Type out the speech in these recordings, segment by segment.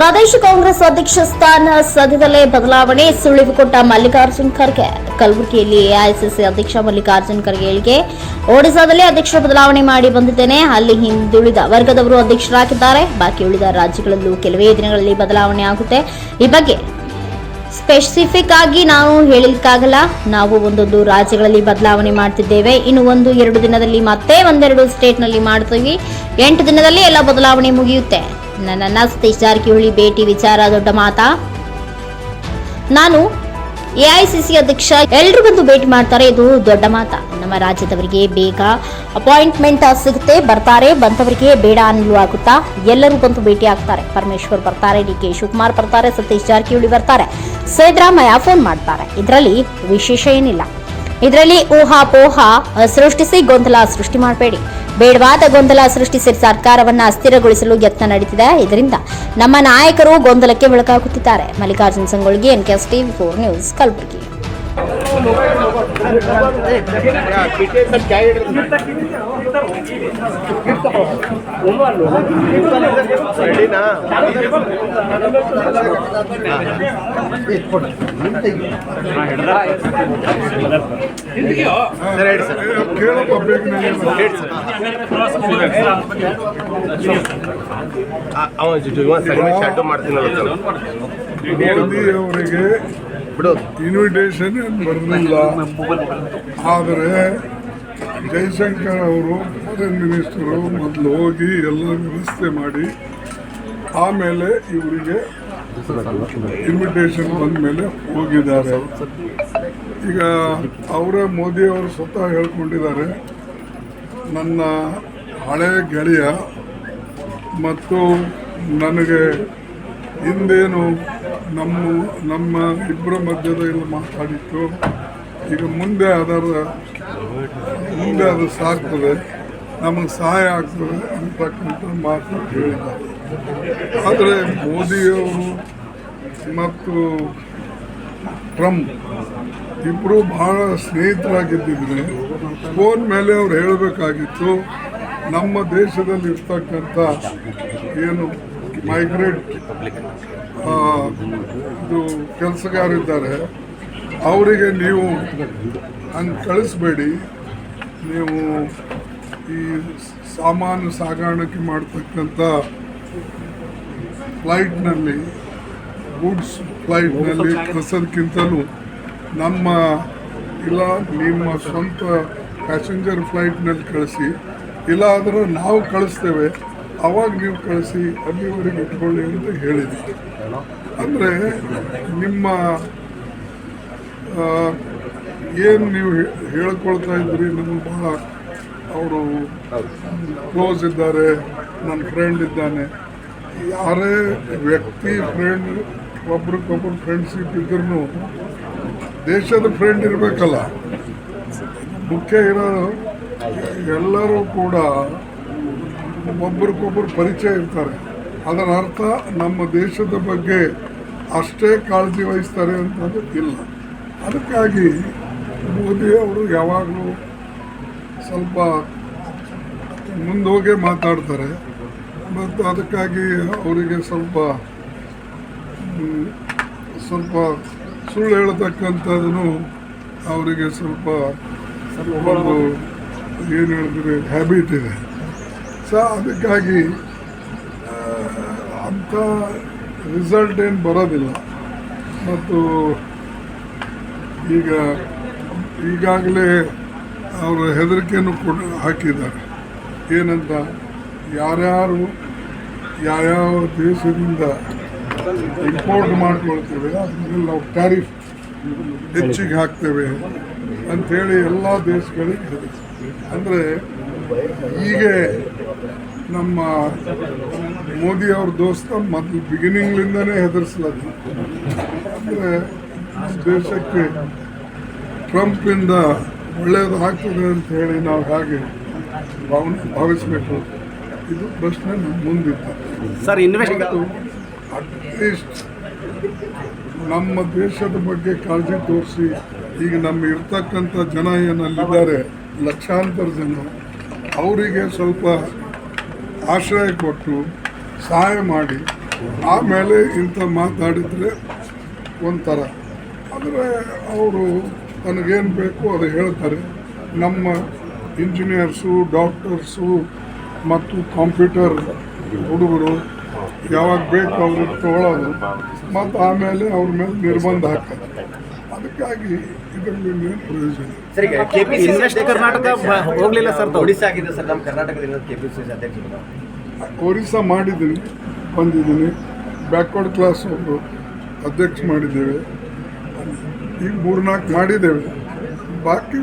ಪ್ರದೇಶ ಕಾಂಗ್ರೆಸ್ ಅಧ್ಯಕ್ಷ ಸ್ಥಾನ ಸದ್ಯದಲ್ಲೇ ಬದಲಾವಣೆ ಸುಳಿವು ಕೊಟ್ಟ ಮಲ್ಲಿಕಾರ್ಜುನ್ ಖರ್ಗೆ. ಕಲಬುರಗಿಯಲ್ಲಿ ಎಐಸಿಸಿ ಅಧ್ಯಕ್ಷ ಮಲ್ಲಿಕಾರ್ಜುನ್ ಖರ್ಗೆ ಹೇಳಿಕೆ ಒಡಿಶಾದಲ್ಲಿ ಅಧ್ಯಕ್ಷ ಬದಲಾವಣೆ ಮಾಡಿ ಬಂದಿದ್ದೇನೆ. ಅಲ್ಲಿ ಹಿಂದುಳಿದ ವರ್ಗದವರು ಅಧ್ಯಕ್ಷರಾಗಿದ್ದಾರೆ. ಬಾಕಿ ಉಳಿದ ರಾಜ್ಯಗಳಲ್ಲೂ ಕೆಲವೇ ದಿನಗಳಲ್ಲಿ ಬದಲಾವಣೆ ಆಗುತ್ತೆ. ಈ ಬಗ್ಗೆ ಸ್ಪೆಸಿಫಿಕ್ ಆಗಿ ನಾವು ಹೇಳಲಿಕ್ಕಾಗಲ್ಲ ನಾವು ಒಂದೊಂದು ರಾಜ್ಯಗಳಲ್ಲಿ ಬದಲಾವಣೆ ಮಾಡ್ತಿದ್ದೇವೆ. ಇನ್ನು ಒಂದು ಎರಡು ದಿನದಲ್ಲಿ ಮತ್ತೆ ಒಂದೆರಡು ಸ್ಟೇಟ್ನಲ್ಲಿ ಮಾಡ್ತೀವಿ. ಎಂಟು ದಿನದಲ್ಲಿ ಎಲ್ಲ ಬದಲಾವಣೆ ಮುಗಿಯುತ್ತೆ. ನನ್ನನ್ನ ಸತೀಶ್ ಜಾರಕಿಹೊಳಿ ಭೇಟಿ ವಿಚಾರ ದೊಡ್ಡ ಮಾತಾ. ನಾನು ಎಐಸಿಸಿ ಅಧ್ಯಕ್ಷ, ಎಲ್ರು ಬಂದು ಭೇಟಿ ಮಾಡ್ತಾರೆ ಇದು ದೊಡ್ಡ ಮಾತ. ನಮ್ಮ ರಾಜ್ಯದವರಿಗೆ ಬೇಗ ಅಪಾಯಿಂಟ್ಮೆಂಟ್ ಸಿಗುತ್ತೆ, ಬರ್ತಾರೆ ಬಂತವರಿಗೆ ಬೇಡ ಅನ್ನಲು ಆಗುತ್ತಾ ಎಲ್ಲರೂ ಬಂದು ಭೇಟಿ ಆಗ್ತಾರೆ. ಪರಮೇಶ್ವರ್ ಬರ್ತಾರೆ, ಡಿ ಕೆ ಶಿವಕುಮಾರ್ ಬರ್ತಾರೆ, ಸತೀಶ್ ಜಾರಕಿಹೊಳಿ ಬರ್ತಾರೆ. ಸಿದ್ದರಾಮಯ್ಯ ಫೋನ್ ಮಾಡ್ತಾರೆ. ಇದರಲ್ಲಿ ವಿಶೇಷ ಏನಿಲ್ಲ. ಇದರಲ್ಲಿ ಊಹಾಪೋಹ, ಸೃಷ್ಟಿಸಿ ಗೊಂದಲ ಸೃಷ್ಟಿ ಮಾಡಬೇಡಿ. ಬೇಡವಾದ ಗೊಂದಲ ಸೃಷ್ಟಿಸಿ ಸರ್ಕಾರವನ್ನ ಅಸ್ಥಿರಗೊಳಿಸಲು ಯತ್ನ ನಡೀತಿದೆ ಇದರಿಂದ ನಮ್ಮ ನಾಯಕರು ಗೊಂದಲಕ್ಕೆ ಒಳಗಾಗುತ್ತಿದ್ದಾರೆ. Mallikarjun Sangolgi NKS TV four news Kalaburagi. ಅವ ಸೆಕೆಂಡ್ ಶಾಟು ಅವರಿಗೆ ಬಿಡು ಇನ್ವಿಟೇಷನ್ ಬರಲಿಲ್ಲ. ಆದರೆ ಜೈಶಂಕರ್ ಅವರು ಫಾರಿನ್ ಮಿನಿಸ್ಟರು ಮೊದಲು ಹೋಗಿ ಎಲ್ಲ ವ್ಯವಸ್ಥೆ ಮಾಡಿ, ಆಮೇಲೆ ಇವರಿಗೆ ಇನ್ವಿಟೇಷನ್ ಬಂದ ಮೇಲೆ ಹೋಗಿದ್ದಾರೆ. ಈಗ ಅವರೇ ಮೋದಿ ಅವರು ಸ್ವತಃ ಹೇಳ್ಕೊಂಡಿದ್ದಾರೆ, ನನ್ನ ಹಳೆ ಗೆಳೆಯ ಮತ್ತು ನನಗೆ ಹಿಂದೇನು ನಮ್ಮ ನಮ್ಮ ಇಬ್ಬರ ಮಧ್ಯದಲ್ಲಿ ಮಾತಾಡಿತ್ತು ಈಗ ಮುಂದೆ ಅದರ, ಮುಂದೆ ಅದು ಸಾಕ್ತದೆ ನಮಗೆ ಸಹಾಯ ಆಗ್ತದೆ ಅಂತಕ್ಕಂಥ ಮಾತು ಹೇಳಿದ್ದಾರೆ. ಆದರೆ ಮೋದಿಯವರು ಮತ್ತು ಟ್ರಂಪ್ ಇಬ್ಬರು ಬಹಳ ಸ್ನೇಹಿತರಾಗಿದ್ದಿದ್ರೆ ಫೋನ್ ಮೇಲೆ ಅವ್ರು ಹೇಳಬೇಕಾಗಿತ್ತು, ನಮ್ಮ ದೇಶದಲ್ಲಿ ಇರ್ತಕ್ಕಂಥ ಏನು ಮೈಗ್ರೇಟ್ ಇದು ಕೆಲಸಗಾರಿದ್ದಾರೆ. ಅವರಿಗೆ ನೀವು ಹಂಗೆ ಕಳಿಸ್ಬೇಡಿ. ನೀವು ಈ ಸಾಮಾನು ಸಾಗಾಣಿಕೆ ಮಾಡ್ತಕ್ಕಂಥ ಫ್ಲೈಟ್ನಲ್ಲಿ, ಗೂಡ್ಸ್ ಫ್ಲೈಟ್ನಲ್ಲಿ ಕಳ್ಸೋದಕ್ಕಿಂತಲೂ ನಮ್ಮ ಇಲ್ಲ, ನಿಮ್ಮ ಸ್ವಂತ ಪ್ಯಾಸೆಂಜರ್ ಫ್ಲೈಟ್ನಲ್ಲಿ ಕಳಿಸಿ, ಇಲ್ಲ ಆದರೂ ನಾವು ಕಳಿಸ್ತೇವೆ. ಅವಾಗ ನೀವು ಕಳಿಸಿ, ಅಲ್ಲಿವರೆಗೆ ಇಟ್ಕೊಳ್ಳಿ ಅಂತ ಹೇಳಿದ್ವಿ. ಅಂದರೆ ನಿಮ್ಮ ಏನು ನೀವು ಹೇಳ್ಕೊಳ್ತಾ ಇದ್ರಿ ನಮ್ಗೆ ಭಾಳ ಅವರು ಕ್ಲೋಸ್ ಇದ್ದಾರೆ ನನ್ನ ಫ್ರೆಂಡ್ ಇದ್ದಾನೆ. ಯಾರೇ ವ್ಯಕ್ತಿ ಫ್ರೆಂಡ್ ಒಬ್ರಿಗೊಬ್ರು ಫ್ರೆಂಡ್ಶಿಪ್ ಇದ್ರೂ ದೇಶದ ಫ್ರೆಂಡ್ ಇರಬೇಕಲ್ಲ. ಮುಖ್ಯ ಇರೋ ಎಲ್ಲರೂ ಕೂಡ ಒಬ್ರಿಗೊಬ್ರು ಪರಿಚಯ ಇರ್ತಾರೆ. ಅದರ ಅರ್ಥ ನಮ್ಮ ದೇಶದ ಬಗ್ಗೆ ಅಷ್ಟೇ ಕಾಳಜಿ ವಹಿಸ್ತಾರೆ ಅಂತಂದು ಇಲ್ಲ. ಅದಕ್ಕಾಗಿ ಮೋದಿ ಅವರು ಯಾವಾಗಲೂ ಸ್ವಲ್ಪ ಮುಂದೋಗೇ ಮಾತಾಡ್ತಾರೆ. ಮತ್ತು ಅದಕ್ಕಾಗಿ ಅವರಿಗೆ ಸ್ವಲ್ಪ ಸ್ವಲ್ಪ ಸುಳ್ಳು ಹೇಳ್ತಕ್ಕಂಥದ್ದು ಅವರಿಗೆ ಸ್ವಲ್ಪ ಒಂದು, ಏನು ಹೇಳಿದ್ರೆ ಹ್ಯಾಬಿಟ್ ಇದೆ. ಸೊ ಅದಕ್ಕಾಗಿ ಅಂಥ ರಿಸಲ್ಟ್ ಏನು ಬರೋದಿಲ್ಲ. ಮತ್ತು ಈಗ, ಈಗಾಗಲೇ ಅವರು ಹೆದರಿಕೆಯನ್ನು ಕೊಟ್ಟು ಹಾಕಿದ್ದಾರೆ. ಏನಂತ, ಯಾರ್ಯಾರು ಯಾವ್ಯಾವ ದೇಶದಿಂದ ಇಂಪೋರ್ಟ್ ಮಾಡ್ಕೊಳ್ತೇವೆ, ಅದನ್ನೆಲ್ಲ ನಾವು ಟ್ಯಾರಿಫ್ ಹೆಚ್ಚಿಗೆ ಹಾಕ್ತೇವೆ ಅಂಥೇಳಿ ಎಲ್ಲ ದೇಶಗಳಿಗೆ ಅಂದರೆ ಹೀಗೆ ನಮ್ಮ ಮೋದಿ ಅವ್ರ ದೋಸ್ತ ಮೊದಲು ಬಿಗಿನಿಂಗ್ಲಿಂದನೇ ಹೆದರ್ಸ್ಲದು. ಅಂದರೆ ದೇಶಕ್ಕೆ ಟ್ರಂಪಿಂದ ಒಳ್ಳೆಯದು ಆಗ್ತದೆ ಅಂತ ಹೇಳಿ ನಾವು ಹಾಗೆ ಭಾವನೆ ಭಾವಿಸಬೇಕು. ಇದು ಪ್ರಶ್ನೆ ನಮ್ಮ ಮುಂದಿತ್ತು. ಸರ್ ಇನ್ವೆಸ್ಟ್ ಅಟ್ಲೀಸ್ಟ್ ನಮ್ಮ ದೇಶದ ಬಗ್ಗೆ ಕಾಳಜಿ ತೋರಿಸಿ ಈಗ ನಮ್ಮ ಇರ್ತಕ್ಕಂಥ ಜನ ಏನಲ್ಲಿದ್ದಾರೆ ಲಕ್ಷಾಂತರ ಜನ. ಅವರಿಗೆ ಸ್ವಲ್ಪ ಆಶ್ರಯ ಕೊಟ್ಟು ಸಹಾಯ ಮಾಡಿ, ಆಮೇಲೆ ಇಂಥ ಮಾತಾಡಿದರೆ ಒಂಥರ. ಆದರೆ ಅವರು ನನಗೇನು ಬೇಕು ಅದು ಹೇಳ್ತಾರೆ. ನಮ್ಮ ಇಂಜಿನಿಯರ್ಸು, ಡಾಕ್ಟರ್ಸು ಮತ್ತು ಕಂಪ್ಯೂಟರ್ ಹುಡುಗರು ಯಾವಾಗ ಬೇಕು ಅವ್ರಿಗೆ ತಗೊಳ್ಳೋದು ಮತ್ತು ಆಮೇಲೆ ಅವ್ರ ಮೇಲೆ ನಿರ್ಬಂಧ ಹಾಕ್ತಾರೆ. ಅದಕ್ಕಾಗಿ ಇದರಲ್ಲಿ ಏನು ಪ್ರಯೋಜನ ಇನ್ವೆಸ್ಟ್ ಕರ್ನಾಟಕ ಹೋಗಲಿಲ್ಲ ಸರ್ ಒಡಿಸ್ಸಾ ಆಗಿದೆ ಸರ್ ನಮ್ಮ ಕರ್ನಾಟಕದಿಂದ ಕೆಪಿಸಿಸಿ ಅಧ್ಯಕ್ಷರು. ಒರಿಸ್ಸಾ ಮಾಡಿದ್ದೀನಿ ಬಂದಿದ್ದೀನಿ. ಬ್ಯಾಕ್ವರ್ಡ್ ಕ್ಲಾಸ್ ಒಂದು ಅಧ್ಯಕ್ಷ ಮಾಡಿದ್ದೇವೆ. ಈಗ ಮೂರ್ನಾಲ್ಕು ಮಾಡಿದ್ದೇವೆ. ಬಾಕಿ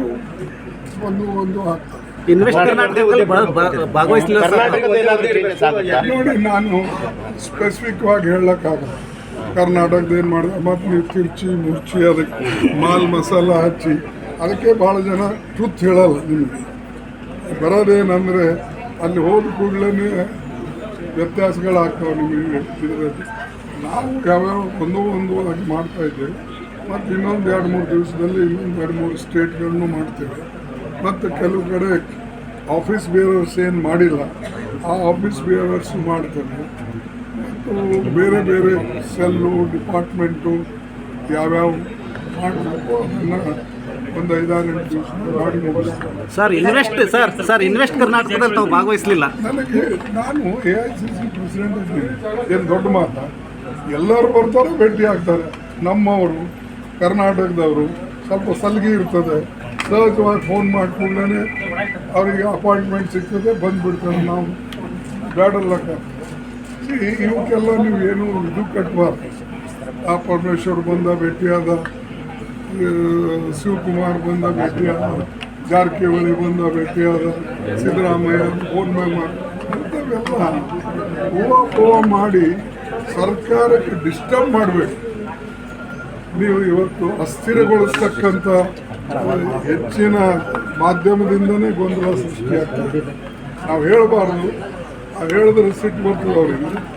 ಒಂದು ಒಂದು ಆಗ್ತದೆ. ಇನ್ವೆಸ್ಟ್ ಕರ್ನಾಟಕದಲ್ಲಿ ಭಾಗವಹಿಸಲಿಲ್ಲ ನೋಡಿ ನಾನು ಸ್ಪೆಸಿಫಿಕ್ ಆಗಿ ಹೇಳಕ್ಕಾಗಲ್ಲ. ಕರ್ನಾಟಕದ ಏನು ಮಾಡಿದೆ? ಮತ್ತು ನೀವು ತಿರ್ಚಿ, ಮುರ್ಚಿ, ಅದಕ್ಕೆ ಮಾಲ್ ಮಸಾಲ ಹಚ್ಚಿ. ಅದಕ್ಕೆ ಭಾಳ ಜನ ಟ್ರುತ್ ಹೇಳಲ್ಲ ನಿಮಗೆ. ಬರೋದೇನಂದರೆ ಅಲ್ಲಿ ಹೋದ ಕೂಡಲೇ ವ್ಯತ್ಯಾಸಗಳಾಗ್ತಾವೆ ನಿಮಗೆ ನಾವು ಯಾವ್ಯಾವ ಒಂದು ಒಂದು ಆಗಿ ಮಾಡ್ತಾ ಇದ್ದೇವೆ. ಮತ್ತು ಇನ್ನೊಂದು ಎರಡು ಮೂರು ದಿವಸದಲ್ಲಿ ಇನ್ನೊಂದು ಎರಡು ಮೂರು ಸ್ಟೇಟ್ಗಳನ್ನು ಮಾಡ್ತೇವೆ. ಮತ್ತು ಕೆಲವು ಕಡೆ ಆಫೀಸ್ ಬೇವರ್ಸ್ ಏನು ಮಾಡಿಲ್ಲ, ಆ ಆಫೀಸ್ ಬೇರರ್ಸ್ ಮಾಡ್ತೇವೆ. ಬೇರೆ ಬೇರೆ ಸೆಲ್ಲು ಡಿಪಾರ್ಟ್ಮೆಂಟು ಯಾವ್ಯಾವ ಮಾಡಬೇಕು ಅದನ್ನು ಒಂದು ಐದಾರು ಎಂಟು ದಿವಸ ಮಾಡಿ sir invest sir sir invest ಕರ್ನಾಟಕದಲ್ಲಿ ತಾವು ಭಾಗವಹಿಸಲಿಲ್ಲ. ನನಗೆ ನಾನು A I C C president ಇದ್ದೀನಿ. ಏನು ದೊಡ್ಡ ಮಾತ? ಎಲ್ಲರೂ ಬರ್ತಾರೆ ಭೇಟಿ ಆಗ್ತಾರೆ. ನಮ್ಮವರು ಕರ್ನಾಟಕದವರು ಸ್ವಲ್ಪ ಸಲಿಗೆ ಇರ್ತದೆ. ಸಹಜವಾಗಿ ಫೋನ್ ಮಾಡಿಕೊಂಡೇ ಅವರಿಗೆ ಅಪಾಯಿಂಟ್ಮೆಂಟ್ ಸಿಗ್ತದೆ ಬಂದುಬಿಡ್ತಾರೆ. ನಾವು ಬೇಡಲ್ಲಕ್ಕ ಈ ಇವಕ್ಕೆಲ್ಲ ನೀವು ಏನು ಇದು ಕಟ್ಟಬಾರ್ದು ಆ ಪರಮೇಶ್ವರ್ ಬಂದ ಭೇಟಿಯಾದ ಶಿವಕುಮಾರ್ ಬಂದ ಭೇಟಿಯಾದ, ಜಾರಕಿಹೊಳಿ ಬಂದ ಭೇಟಿಯಾದ, ಸಿದ್ದರಾಮಯ್ಯ ಫೋನ್ ಇಂಥವೆಲ್ಲ ಮಾಡಿ ಮಾಡಿ ಸರ್ಕಾರಕ್ಕೆ ಡಿಸ್ಟರ್ಬ್ ಮಾಡಬೇಕು. ನೀವು ಇವತ್ತು ಅಸ್ಥಿರಗೊಳಿಸ್ತಕ್ಕಂಥ ಹೆಚ್ಚಿನ ಮಾಧ್ಯಮದಿಂದನೇ ಗೊಂದಲ ಸೃಷ್ಟಿಯಾಗ್ತದೆ. ನಾವು ಹೇಳಬಾರ್ದು ಆ ಹೇಳಿದ್ರೆ ಸಿಟ್ಟು ಬರ್ತದೆ ಅವರಿಗೆ